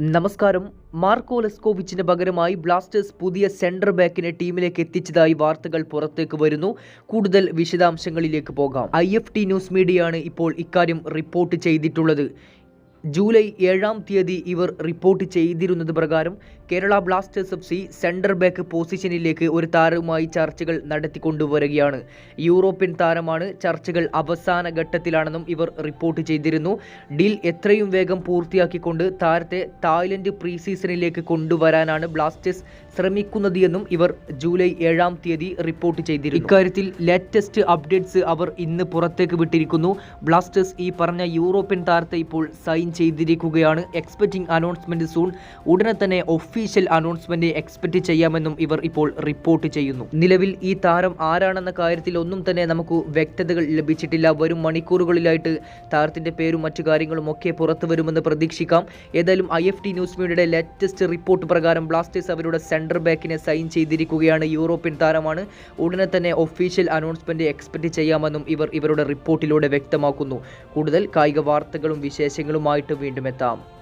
നമസ്കാരം. മാർക്കോ ലെസ്കോവിച്ചിന് പകരമായി ബ്ലാസ്റ്റേഴ്സ് പുതിയ സെന്റർ ബാക്കിനെ ടീമിലേക്ക് എത്തിച്ചതായി വാർത്തകൾ പുറത്തേക്ക് വരുന്നു. കൂടുതൽ വിശദാംശങ്ങളിലേക്ക് പോകാം. ഐ ന്യൂസ് മീഡിയയാണ് ഇപ്പോൾ ഇക്കാര്യം റിപ്പോർട്ട് ചെയ്തിട്ടുള്ളത്. ജൂലൈ ഏഴാം തീയതി ഇവർ റിപ്പോർട്ട് ചെയ്തിരുന്നത് പ്രകാരം Kerala Blasters F C centre back പൊസിഷനിലേക്ക് ഒരു താരവുമായി ചർച്ചകൾ നടത്തിക്കൊണ്ടുവരികയാണ്. യൂറോപ്യൻ താരമാണ്. ചർച്ചകൾ അവസാന ഘട്ടത്തിലാണെന്നും ഇവർ റിപ്പോർട്ട് ചെയ്തിരുന്നു. ഡീൽ എത്രയും വേഗം പൂർത്തിയാക്കിക്കൊണ്ട് താരത്തെ തായ്ലൻഡ് പ്രീ സീസണിലേക്ക് കൊണ്ടുവരാനാണ് ബ്ലാസ്റ്റേഴ്സ് ശ്രമിക്കുന്നത് എന്നും ഇവർ ജൂലൈ ഏഴാം തീയതി റിപ്പോർട്ട് ചെയ്തിരുന്നു. ഇക്കാര്യത്തിൽ ലേറ്റസ്റ്റ് അപ്ഡേറ്റ്സ് അവർ ഇന്ന് പുറത്തേക്ക് വിട്ടിരിക്കുന്നു. ബ്ലാസ്റ്റേഴ്സ് ഈ പറഞ്ഞ യൂറോപ്യൻ താരത്തെ ഇപ്പോൾ സൈൻ ചെയ്തിരിക്കുകയാണ്. എക്സ്പെക്റ്റിംഗ് അനൗൺസ്മെന്റ് സൂൺ ഉടനെ തന്നെ ഒഫീഷ്യൽ അനൗൺസ്മെന്റ് എക്സ്പെക്ട് ചെയ്യാമെന്നും ഇവർ ഇപ്പോൾ റിപ്പോർട്ട് ചെയ്യുന്നു. നിലവിൽ ഈ താരം ആരാണെന്ന കാര്യത്തിൽ ഒന്നും തന്നെ നമുക്ക് വ്യക്തതകൾ ലഭിച്ചിട്ടില്ല. വരും മണിക്കൂറുകളിലായിട്ട് താരത്തിന്റെ പേരും മറ്റു കാര്യങ്ങളും ഒക്കെ പുറത്തു വരുമെന്ന് പ്രതീക്ഷിക്കാം. ഏതായാലും ഐ എഫ് ടി ന്യൂസ് മീഡിയയുടെ ലേറ്റസ്റ്റ് റിപ്പോർട്ട് പ്രകാരം ബ്ലാസ്റ്റേഴ്സ് അവരുടെ സെന്റർ ബാക്കിനെ സൈൻ ചെയ്തിരിക്കുകയാണ്. യൂറോപ്യൻ താരമാണ്. ഉടനെ തന്നെ ഒഫീഷ്യൽ അനൗൺസ്മെന്റ് എക്സ്പെക്ട് ചെയ്യാമെന്നും ഇവർ ഇവരുടെ റിപ്പോർട്ടിലൂടെ വ്യക്തമാക്കുന്നു. കൂടുതൽ കായിക വാർത്തകളും വിശേഷങ്ങളുമായിട്ട് വീണ്ടും എത്താം.